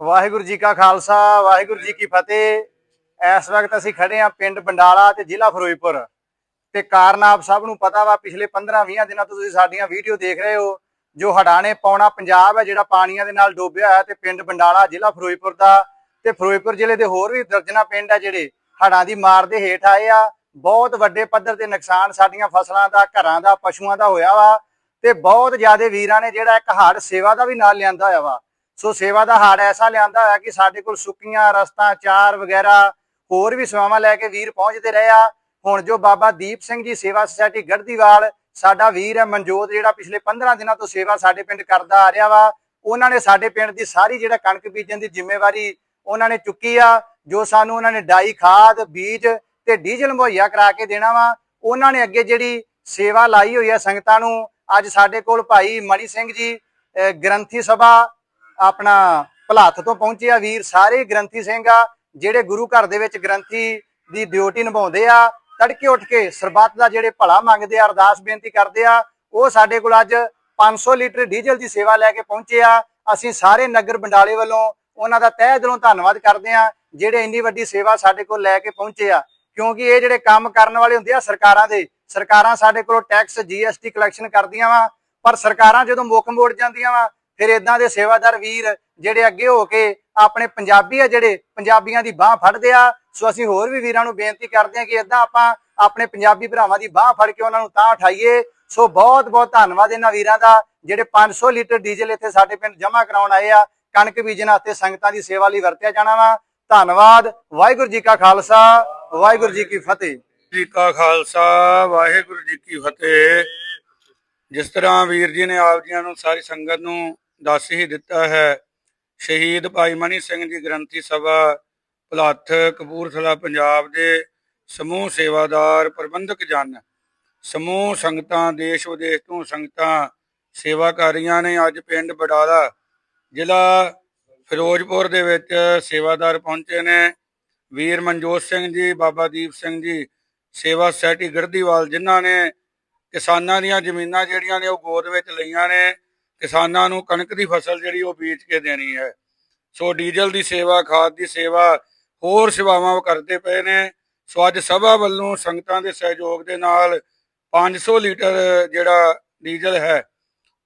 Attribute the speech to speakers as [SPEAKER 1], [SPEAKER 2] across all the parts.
[SPEAKER 1] ਵਾਹਿਗੁਰੂ ਜੀ ਕਾ ਖਾਲਸਾ, ਵਾਹਿਗੁਰੂ ਜੀ ਕੀ ਫਤਿਹ। ਇਸ ਵਕਤ ਅਸੀਂ ਖੜੇ ਆ ਪਿੰਡ ਬੰਡਾਲਾ ਤੇ ਜ਼ਿਲ੍ਹਾ ਫਿਰੋਜ਼ਪੁਰ। ਤੇ ਕਾਰਨ ਆਪ ਸਭ ਨੂੰ ਪਤਾ ਵਾ, ਪਿਛਲੇ 15-20 ਦਿਨਾਂ ਤੋਂ ਤੁਸੀਂ ਸਾਡੀਆਂ ਵੀਡੀਓ ਦੇਖ ਰਹੇ ਹੋ। ਜੋ ਹੜ੍ਹਾਂ ਨੇ ਪੌਣਾ ਪੰਜਾਬ ਹੈ, ਜਿਹੜਾ ਪਾਣੀਆਂ ਦੇ ਨਾਲ ਡੁੱਬਿਆ ਹੋਇਆ ਤੇ ਪਿੰਡ ਬੰਡਾਲਾ, ਜ਼ਿਲ੍ਹਾ ਫਿਰੋਜ਼ਪੁਰ ਦਾ। ਤੇ ਫਿਰੋਜ਼ਪੁਰ ਜ਼ਿਲ੍ਹੇ ਦੇ ਹੋਰ ਵੀ ਦਰਜਨਾ ਪਿੰਡ ਆ ਜਿਹੜੇ ਹੜ੍ਹਾਂ ਦੀ ਮਾਰ ਦੇ ਹੇਠ ਆਏ ਆ। ਬਹੁਤ ਵੱਡੇ ਪੱਧਰ ਤੇ ਨੁਕਸਾਨ ਸਾਡੀਆਂ ਫਸਲਾਂ ਦਾ, ਘਰਾਂ ਦਾ, ਪਸ਼ੂਆਂ ਦਾ ਹੋਇਆ ਵਾ। ਤੇ ਬਹੁਤ ਜ਼ਿਆਦਾ ਵੀਰਾਂ ਨੇ ਜਿਹੜਾ ਇੱਕ ਹੜ੍ਹ ਸੇਵਾ ਦਾ ਵੀ ਨਾਲ ਲਿਆਂਦਾ ਹੋਇਆ ਵਾ। ਸੋ ਸੇਵਾ ਦਾ ਹੜ੍ਹ ਐਸਾ ਲਿਆਂਦਾ ਹੋਇਆ ਕਿ ਸਾਡੇ ਕੋਲ ਸੁੱਕੀਆਂ, ਰਸਤਾ, ਚਾਰ ਵਗੈਰਾ ਹੋਰ ਵੀ ਸੇਵਾਵਾਂ ਲੈ ਕੇ ਵੀਰ ਪਹੁੰਚਦੇ ਰਹੇ ਆ। ਹੁਣ ਜੋ ਬਾਬਾ ਦੀਪ ਸਿੰਘ ਜੀ ਸੇਵਾ ਸੁਸਾਇਟੀ ਗੜਦੀਵਾਲ ਸਾਡਾ ਵੀਰ ਹੈ ਮਨਜੋਤ, ਜਿਹੜਾ ਪਿਛਲੇ 15 ਦਿਨਾਂ ਤੋਂ ਸੇਵਾ ਸਾਡੇ ਪਿੰਡ ਕਰਦਾ ਆ ਰਿਹਾ ਵਾ। ਉਹਨਾਂ ਨੇ ਸਾਡੇ ਪਿੰਡ ਦੀ ਸਾਰੀ ਜਿਹੜਾ ਕਣਕ ਬੀਜਣ ਦੀ ਜ਼ਿੰਮੇਵਾਰੀ ਉਹਨਾਂ ਨੇ ਚੁੱਕੀ ਆ, ਜੋ ਸਾਨੂੰ ਉਹਨਾਂ ਨੇ ਡਾਈ ਖਾਦ, ਬੀਜ ਤੇ ਡੀਜ਼ਲ ਮੁਹੱਈਆ ਕਰਾ ਕੇ ਦੇਣਾ ਵਾ। ਉਹਨਾਂ ਨੇ ਅੱਗੇ ਜਿਹੜੀ ਸੇਵਾ ਲਾਈ ਹੋਈ ਹੈ ਸੰਗਤਾਂ ਨੂੰ, ਅੱਜ ਸਾਡੇ ਕੋਲ ਭਾਈ ਮਣੀ ਸਿੰਘ ਜੀ ਗ੍ਰੰਥੀ ਸਭਾ ਆਪਣਾ ਭਲਾਥ ਤੋਂ ਪਹੁੰਚੇ ਆ ਵੀਰ ਸਾਰੇ ਗ੍ਰੰਥੀ ਸਿੰਘ ਆ, ਜਿਹੜੇ ਗੁਰੂ ਘਰ ਦੇ ਵਿੱਚ ਗ੍ਰੰਥੀ ਦੀ ਡਿਊਟੀ ਨਿਭਾਉਂਦੇ ਆ, ਤੜਕੇ ਉੱਠ ਕੇ ਸਰਬੱਤ ਦਾ ਜਿਹੜੇ ਭਲਾ ਮੰਗਦੇ ਆ, ਅਰਦਾਸ ਬੇਨਤੀ ਕਰਦੇ ਆ, ਉਹ ਸਾਡੇ ਕੋਲ ਅੱਜ 500 ਲੀਟਰ ਡੀਜ਼ਲ ਦੀ ਸੇਵਾ ਲੈ ਕੇ ਪਹੁੰਚੇ ਆ। ਅਸੀਂ ਸਾਰੇ ਨਗਰ ਬੰਡਾਲੇ ਵੱਲੋਂ ਉਹਨਾਂ ਦਾ ਤਹਿ ਦਿਲੋਂ ਧੰਨਵਾਦ ਕਰਦੇ ਆ, ਜਿਹੜੇ ਇੰਨੀ ਵੱਡੀ ਸੇਵਾ ਸਾਡੇ ਕੋਲ ਲੈ ਕੇ ਪਹੁੰਚੇ ਆ। ਕਿਉਂਕਿ ਇਹ ਜਿਹੜੇ ਕੰਮ ਕਰਨ ਵਾਲੇ ਹੁੰਦੇ ਆ ਸਰਕਾਰਾਂ ਦੇ, ਸਰਕਾਰਾਂ ਸਾਡੇ ਕੋਲੋਂ ਟੈਕਸ ਜੀਐਸਟੀ ਕਲੈਕਸ਼ਨ ਕਰਦੀਆਂ ਵਾ, ਪਰ ਸਰਕਾਰਾਂ ਜਦੋਂ ਮੁੱਖ ਮੋੜ ਜਾਂਦੀਆਂ ਵਾ ਫਿਰ ਇਦਾਂ ਦੇ ਸੇਵਾਦਾਰ ਵੀਰ ਜਿਹੜੇ ਅੱਗੇ ਹੋ ਕੇ ਆਪਣੇ ਪੰਜਾਬੀ ਆ ਜਿਹੜੇ ਪੰਜਾਬੀਆਂ ਦੀ ਬਾਹ ਫੜਦੇ ਆ, ਸੋ ਅਸੀਂ ਹੋਰ ਵੀ ਵੀਰਾਂ ਨੂੰ ਬੇਨਤੀ ਕਰਦੇ ਆ ਕਿ ਇਦਾਂ ਆਪਾਂ ਆਪਣੇ ਪੰਜਾਬੀ ਭਰਾਵਾਂ ਦੀ ਬਾਹ ਫੜ ਕੇ ਉਹਨਾਂ ਨੂੰ ਤਾਂ ਉਠਾਈਏ। ਸੋ ਬਹੁਤ ਬਹੁਤ ਧੰਨਵਾਦ ਇਹਨਾਂ ਵੀਰਾਂ ਦਾ, ਜਿਹੜੇ 500 ਲੀਟਰ ਡੀਜ਼ਲ ਇੱਥੇ ਸਾਡੇ ਪਿੰਡ ਜਮ੍ਹਾਂ ਕਰਾਉਣ ਆਏ ਆ। ਕਣਕ ਬੀਜਣ ਵਾਸਤੇ ਸੰਗਤਾਂ ਦੀ ਸੇਵਾ ਲਈ ਵਰਤਿਆ ਜਾਣਾ ਵਾ। ਧੰਨਵਾਦ, ਵਾਹਿਗੁਰੂ ਜੀ ਕਾ ਖਾਲਸਾ, ਵਾਹਿਗੁਰੂ ਜੀ ਕੀ ਫਤਿਹ।
[SPEAKER 2] ਜੀ ਕਾ ਖਾਲਸਾ, ਵਾਹਿਗੁਰੂ ਜੀ ਕੀ ਫਤਿਹ। ਜਿਸ ਤਰ੍ਹਾਂ ਵੀਰ ਜੀ ਨੇ ਆਪ ਜੀਆਂ ਨੂੰ ਸਾਰੀ ਸੰਗਤ ਨੂੰ ਦੱਸ ਹੀ ਦਿੱਤਾ ਹੈ। ਸ਼ਹੀਦ ਭਾਈ ਮਨੀ ਸਿੰਘ ਜੀ ਗ੍ਰੰਥੀ ਸਭਾ ਭਲਾਥ ਕਪੂਰਥਲਾ ਪੰਜਾਬ ਦੇ ਸਮੂਹ ਸੇਵਾਦਾਰ ਪ੍ਰਬੰਧਕ ਜਨ। ਸਮੂਹ ਸੰਗਤਾਂ, ਦੇਸ਼ ਵਿਦੇਸ਼ ਤੋਂ ਸੰਗਤਾਂ ਸੇਵਾ ਕਰ ਰਹੀਆਂ ਨੇ ਅੱਜ ਪਿੰਡ ਬਡਾਲਾ ਜ਼ਿਲ੍ਹਾ ਫਿਰੋਜ਼ਪੁਰ ਦੇ ਵਿੱਚ ਸੇਵਾਦਾਰ ਪਹੁੰਚੇ ਨੇ। ਵੀਰ ਮਨਜੋਤ ਸਿੰਘ ਜੀ, ਬਾਬਾ ਦੀਪ ਸਿੰਘ ਜੀ, ਸੇਵਾ ਸੁਸਾਇਟੀ ਗੜਦੀਵਾਲ ਜਿਨ੍ਹਾਂ ਨੇ ਕਿਸਾਨਾਂ ਦੀਆਂ ਜ਼ਮੀਨਾਂ ਜਿਹੜੀਆਂ ਨੇ ਉਹ ਗੋਦ ਵਿੱਚ ਲਈਆਂ ਨੇ। ਕਿਸਾਨਾਂ ਨੂੰ ਕਣਕ ਦੀ ਫਸਲ ਜਿਹੜੀ ਉਹ ਬੀਜ ਕੇ ਦੇਣੀ ਹੈ। ਸੋ ਡੀਜ਼ਲ ਦੀ ਸੇਵਾ, ਖਾਦ ਦੀ ਸੇਵਾ, ਹੋਰ ਸੇਵਾਵਾਂ ਉਹ ਕਰਦੇ ਪਏ ਨੇ। ਸੋ ਅੱਜ ਸਭਾ ਵੱਲੋਂ ਸੰਗਤਾਂ ਦੇ ਸਹਿਯੋਗ ਦੇ ਨਾਲ 500 ਲੀਟਰ ਜਿਹੜਾ ਡੀਜ਼ਲ ਹੈ,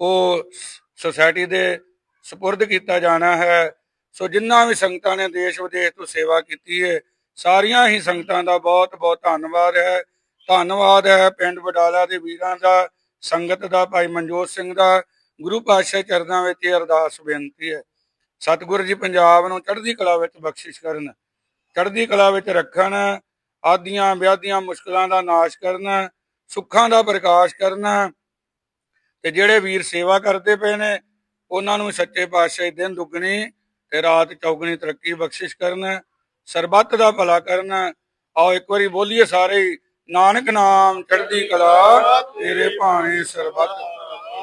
[SPEAKER 2] ਉਹ ਸੁਸਾਇਟੀ ਦੇ ਸਪੁਰਦ ਕੀਤਾ ਜਾਣਾ ਹੈ। ਸੋ ਜਿਨ੍ਹਾਂ ਵੀ ਸੰਗਤਾਂ ਨੇ ਦੇਸ਼ ਵਿਦੇਸ਼ ਤੋਂ ਸੇਵਾ ਕੀਤੀ ਹੈ, ਸਾਰੀਆਂ ਹੀ ਸੰਗਤਾਂ ਦਾ ਬਹੁਤ ਬਹੁਤ ਧੰਨਵਾਦ ਹੈ। ਧੰਨਵਾਦ ਹੈ ਪਿੰਡ ਬਡਾਲਾ ਦੇ ਵੀਰਾਂ ਦਾ, ਸੰਗਤ ਦਾ, ਭਾਈ ਮਨਜੋਤ ਸਿੰਘ ਦਾ। ਗੁਰੂ ਪਾਤਸ਼ਾਹ ਚਰਨਾਂ ਵਿੱਚ ਇਹ ਅਰਦਾਸ ਬੇਨਤੀ ਹੈ ਸਤਿਗੁਰੂ ਜੀ ਪੰਜਾਬ ਨੂੰ ਚੜ੍ਹਦੀ ਕਲਾ ਵਿੱਚ ਬਖਸ਼ਿਸ਼ ਕਰਨ ਚੜ੍ਹਦੀ ਕਲਾ ਵਿੱਚ ਰੱਖਣ ਆਦੀਆਂ ਵਿਆਦੀਆਂ ਮੁਸ਼ਕਲਾਂ ਦਾ ਨਾਸ਼ ਕਰਨ ਸੁੱਖਾਂ ਦਾ ਪ੍ਰਕਾਸ਼ ਕਰਨ ਤੇ ਜਿਹੜੇ ਵੀਰ ਸੇਵਾ ਕਰਦੇ ਪਏ ਨੇ ਉਹਨਾਂ ਨੂੰ ਸੱਚੇ ਪਾਤਸ਼ਾਹ ਦਿਨ ਦੁੱਗਣੀ ਤੇ ਰਾਤ ਚੌਗਣੀ ਤਰੱਕੀ ਬਖਸ਼ਿਸ਼ ਕਰਨ ਸਰਬੱਤ ਦਾ ਭਲਾ ਕਰਨ। ਆਓ ਇੱਕ ਵਾਰੀ ਬੋਲੀਏ ਸਾਰੇ ਹੀ, ਨਾਨਕ ਨਾਮ ਚੜ੍ਹਦੀ ਕਲਾ ਤੇਰੇ ਭਾਣੇ ਸਰਬੱਤ।